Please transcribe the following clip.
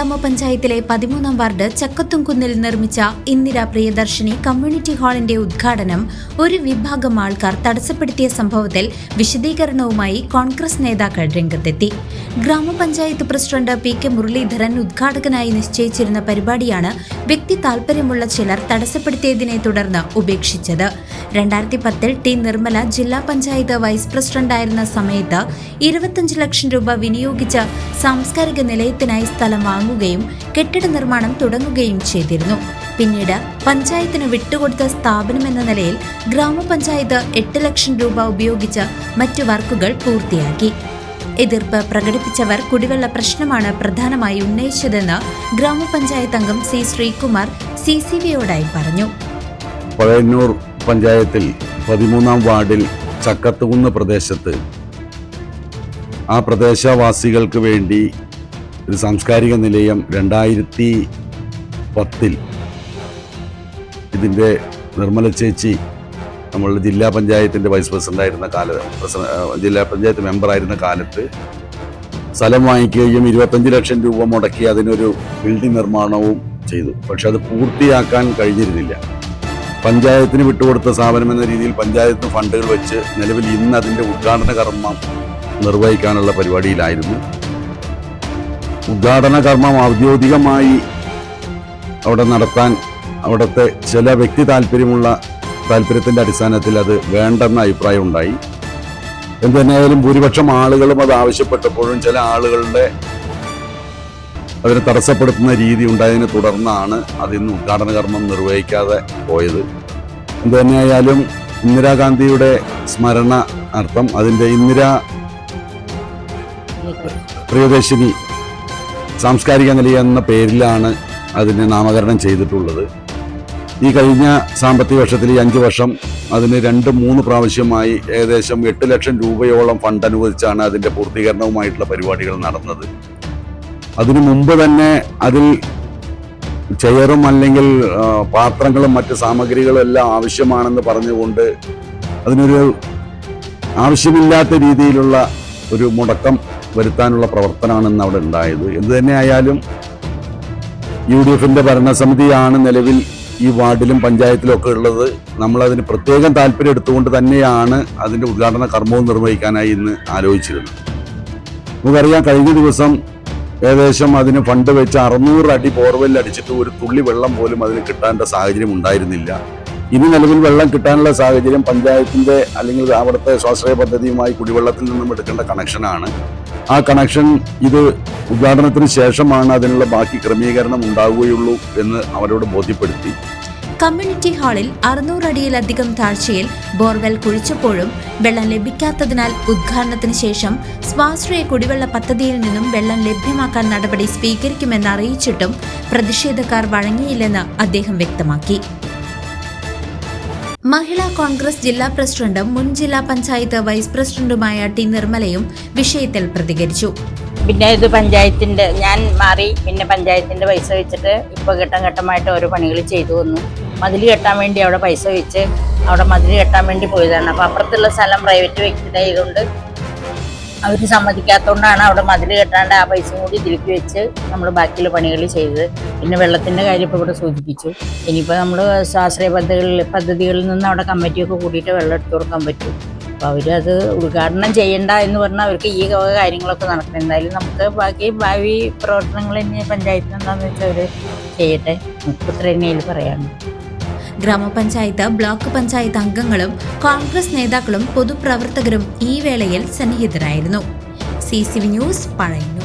ഗ്രാമപഞ്ചായത്തിലെ പതിമൂന്നാം വാർഡ് ചക്കത്തുംകുന്നിൽ നിർമ്മിച്ച ഇന്ദിര പ്രിയദർശിനി കമ്മ്യൂണിറ്റി ഹാളിന്റെ ഉദ്ഘാടനം ഒരു വിഭാഗം ആൾക്കാർ തടസ്സപ്പെടുത്തിയ സംഭവത്തിൽ വിശദീകരണവുമായി കോൺഗ്രസ് നേതാക്കൾ രംഗത്തെത്തി. ഗ്രാമപഞ്ചായത്ത് പ്രസിഡന്റ് പി കെ മുരളീധരൻ ഉദ്ഘാടകനായി നിശ്ചയിച്ചിരുന്ന പരിപാടിയാണ് വ്യക്തി താൽപര്യമുള്ള ചിലർ തടസ്സപ്പെടുത്തിയതിനെ തുടർന്ന് ഉപേക്ഷിച്ചത്. രണ്ടായിരത്തി പത്തിൽ ടി നിർമ്മല ജില്ലാ പഞ്ചായത്ത് വൈസ് പ്രസിഡന്റായിരുന്ന സമയത്ത് ഇരുപത്തഞ്ച് ലക്ഷം രൂപ വിനിയോഗിച്ച സാംസ്കാരിക നിലയത്തിനായി സ്ഥലം വാങ്ങുകയും കെട്ടിട നിർമ്മാണം തുടങ്ങുകയും ചെയ്തിരുന്നു. പിന്നീട് പഞ്ചായത്തിന് വിട്ടുകൊടുത്ത സ്ഥാപനം എന്ന നിലയിൽ ഗ്രാമപഞ്ചായത്ത് എട്ട് ലക്ഷം രൂപ ഉപയോഗിച്ച് മറ്റു വർക്കുകൾ പൂർത്തിയാക്കി. എതിർപ്പ് പ്രകടിപ്പിച്ചവർ കുടിവെള്ള പ്രശ്നമാണ് പ്രധാനമായി ഉന്നയിച്ചതെന്ന് ഗ്രാമപഞ്ചായത്ത് അംഗം സി ശ്രീകുമാർ സി സി വിയോടായി പറഞ്ഞു. പഴയന്നൂർ പഞ്ചായത്തിൽ പതിമൂന്നാം വാർഡിൽ ചക്കത്തുകുന്ന് പ്രദേശത്ത്. ആ പ്രദേശവാസികൾക്ക് വേണ്ടി ഒരു സാംസ്കാരിക നിലയം രണ്ടായിരത്തി പത്തിൽ. ഇതിന്റെ നിർമ്മല ചേച്ചി നമ്മളുടെ ജില്ലാ പഞ്ചായത്തിന്റെ വൈസ് പ്രസിഡന്റായിരുന്ന കാല കാലത്ത് ജില്ലാ പഞ്ചായത്ത് മെമ്പറായിരുന്ന കാലത്ത് സ്ഥലം വാങ്ങിക്കുകയും ഇരുപത്തഞ്ച് ലക്ഷം രൂപ മുടക്കി അതിനൊരു ബിൽഡിംഗ് നിർമ്മാണവും ചെയ്തു. പക്ഷെ അത് പൂർത്തിയാക്കാൻ കഴിഞ്ഞിരുന്നില്ല. പഞ്ചായത്തിന് വിട്ടുകൊടുത്ത സ്ഥാപനം എന്ന രീതിയിൽ പഞ്ചായത്ത് ഫണ്ടുകൾ വെച്ച് നിലവിൽ ഇന്ന് അതിന്റെ ഉദ്ഘാടന കർമ്മം നിർവഹിക്കാനുള്ള പരിപാടിയിലായിരുന്നു. ഉദ്ഘാടന കർമ്മം ഔദ്യോഗികമായി അവിടെ നടത്താൻ അവിടുത്തെ ചില വ്യക്തി താല്പര്യമുള്ള താല്പര്യത്തിന്റെ അടിസ്ഥാനത്തിൽ അത് വേണ്ടെന്ന അഭിപ്രായം ഉണ്ടായി. എന്ത് തന്നെയായാലും ഭൂരിപക്ഷം ആളുകളും അത് ആവശ്യപ്പെട്ടപ്പോഴും ചില ആളുകളുടെ അതിനെ തടസ്സപ്പെടുത്തുന്ന രീതി ഉണ്ടായതിനെ തുടർന്നാണ് അതിന്ന് ഉദ്ഘാടന കർമ്മം നിർവഹിക്കാതെ പോയത്. എന്തുതന്നെയായാലും ഇന്ദിരാഗാന്ധിയുടെ സ്മരണ അർത്ഥം അതിന്റെ ഇന്ദിരാ പ്രിയദർശിനി സാംസ്കാരിക നിലയ എന്ന പേരിലാണ് അതിനെ നാമകരണം ചെയ്തിട്ടുള്ളത്. ഈ കഴിഞ്ഞ സാമ്പത്തിക വർഷത്തിൽ ഈ അഞ്ച് വർഷം അതിന് രണ്ട് മൂന്ന് പ്രാവശ്യമായി ഏകദേശം എട്ട് ലക്ഷം രൂപയോളം ഫണ്ട് അനുവദിച്ചാണ് അതിന്റെ പൂർത്തീകരണവുമായിട്ടുള്ള പരിപാടികൾ നടന്നത്. അതിനു മുമ്പ് തന്നെ അതിൽ ചെയറും അല്ലെങ്കിൽ പാത്രങ്ങളും മറ്റ് സാമഗ്രികളും എല്ലാം ആവശ്യമാണെന്ന് പറഞ്ഞുകൊണ്ട് അതിനൊരു ആവശ്യമില്ലാത്ത രീതിയിലുള്ള ഒരു മുടക്കം വരുത്താനുള്ള പ്രവർത്തനമാണ് ഇന്ന് അവിടെ ഉണ്ടായത്. എന്ത് തന്നെയായാലും യു ഡി എഫിന്റെ ഭരണസമിതിയാണ് നിലവിൽ ഈ വാർഡിലും പഞ്ചായത്തിലും ഒക്കെ ഉള്ളത്. നമ്മളതിന് പ്രത്യേകം താല്പര്യം എടുത്തുകൊണ്ട് തന്നെയാണ് അതിന്റെ ഉദ്ഘാടന കർമ്മവും നിർവഹിക്കാനായി ഇന്ന് ആലോചിച്ചിരുന്നത്. നമുക്കറിയാം കഴിഞ്ഞ ദിവസം ഏകദേശം അതിന് ഫണ്ട് വെച്ച് അറുന്നൂറ് അടി ബോർവെൽ അടിച്ചിട്ട് ഒരു തുള്ളി വെള്ളം പോലും അതിന് കിട്ടാനുള്ള സാഹചര്യം ഉണ്ടായിരുന്നില്ല. ഇനി നിലവിൽ വെള്ളം കിട്ടാനുള്ള സാഹചര്യം പഞ്ചായത്തിന്റെ അല്ലെങ്കിൽ അവിടുത്തെ സ്വാശ്രയ പദ്ധതിയുമായി കുടിവെള്ളത്തിൽ നിന്നും എടുക്കേണ്ട കണക്ഷനാണ് ആ കണക്ഷൻ ഇത് ഉദ്ഘാടനത്തിന് ശേഷമാണ് അതിനുള്ള ബാക്കി ക്രമീകരണം ഉണ്ടാവുകയുള്ളൂ എന്ന് അവരോട് ബോധ്യപ്പെടുത്തി. കമ്മ്യൂണിറ്റി ഹാളിൽ അറുന്നൂറടിയിലധികം താഴ്ചയിൽ ബോർവെൽ കുഴിച്ചപ്പോഴും വെള്ളം ലഭിക്കാത്തതിനാൽ ഉദ്ഘാടനത്തിന് ശേഷം സ്വാശ്രയ കുടിവെള്ള പദ്ധതിയിൽ നിന്നും വെള്ളം ലഭ്യമാക്കാൻ നടപടി സ്വീകരിക്കുമെന്ന് അറിയിച്ചിട്ടും പ്രതിഷേധക്കാർ വഴങ്ങിയില്ലെന്ന് അദ്ദേഹം വ്യക്തമാക്കി. മഹിളാ കോൺഗ്രസ് ജില്ലാ പ്രസിഡന്റും മുൻ ജില്ലാ പഞ്ചായത്ത് വൈസ് പ്രസിഡന്റുമായ ടി നിർമ്മലയും വിഷയത്തിൽ പ്രതികരിച്ചു. പിന്നെ ഇത് പഞ്ചായത്തിന്റെ ഞാൻ മാറി പിന്നെ പഞ്ചായത്തിന്റെ പൈസ വെച്ചിട്ട് ഇപ്പൊ ഘട്ടം ഘട്ടമായിട്ട് ഓരോ പണികൾ ചെയ്തു വന്നു. മതിൽ കെട്ടാൻ വേണ്ടി അവിടെ പൈസ വെച്ച് അവിടെ മതിൽ കെട്ടാൻ വേണ്ടി പോയതാണ്. അപ്പൊ അപ്പുറത്തുള്ള സ്ഥലം പ്രൈവറ്റ് വ്യക്തിയുടെ ആയതുകൊണ്ട് അവർ സമ്മതിക്കാത്തതുകൊണ്ടാണ് അവിടെ മതിൽ കെട്ടാണ്ട് ആ പൈസ കൂടി തിരുത്തി വെച്ച് നമ്മൾ ബാക്കിയുള്ള പണികൾ ചെയ്തത്. പിന്നെ വെള്ളത്തിന്റെ കാര്യം ഇപ്പോൾ ഇവിടെ സൂചിപ്പിച്ചു. ഇനിയിപ്പോൾ നമ്മൾ സ്വാശ്രയ പദ്ധതികളിൽ പദ്ധതികളിൽ നിന്ന് അവിടെ കമ്മിറ്റിയൊക്കെ കൂടിയിട്ട് വെള്ളം എടുത്തു കൊടുക്കാൻ പറ്റും. അപ്പോൾ അവരത് ഉദ്ഘാടനം ചെയ്യണ്ട എന്ന് പറഞ്ഞാൽ അവർക്ക് ഈ കാര്യങ്ങളൊക്കെ നടക്കണം. എന്തായാലും നമുക്ക് ബാക്കി ഭാവി പ്രവർത്തനങ്ങൾ ഇനി പഞ്ചായത്തിന് എന്താണെന്ന് വെച്ചാൽ അവർ ചെയ്യട്ടെ. നമുക്ക് ഇത്ര തന്നെയിൽ പറയാനുള്ളൂ. ഗ്രാമപഞ്ചായത്ത് ബ്ലോക്ക് പഞ്ചായത്ത് അംഗങ്ങളും കോൺഗ്രസ് നേതാക്കളും പൊതുപ്രവർത്തകരും ഈ വേളയിൽ സന്നിഹിതരായിരുന്നു. C C V news Pazhayannur.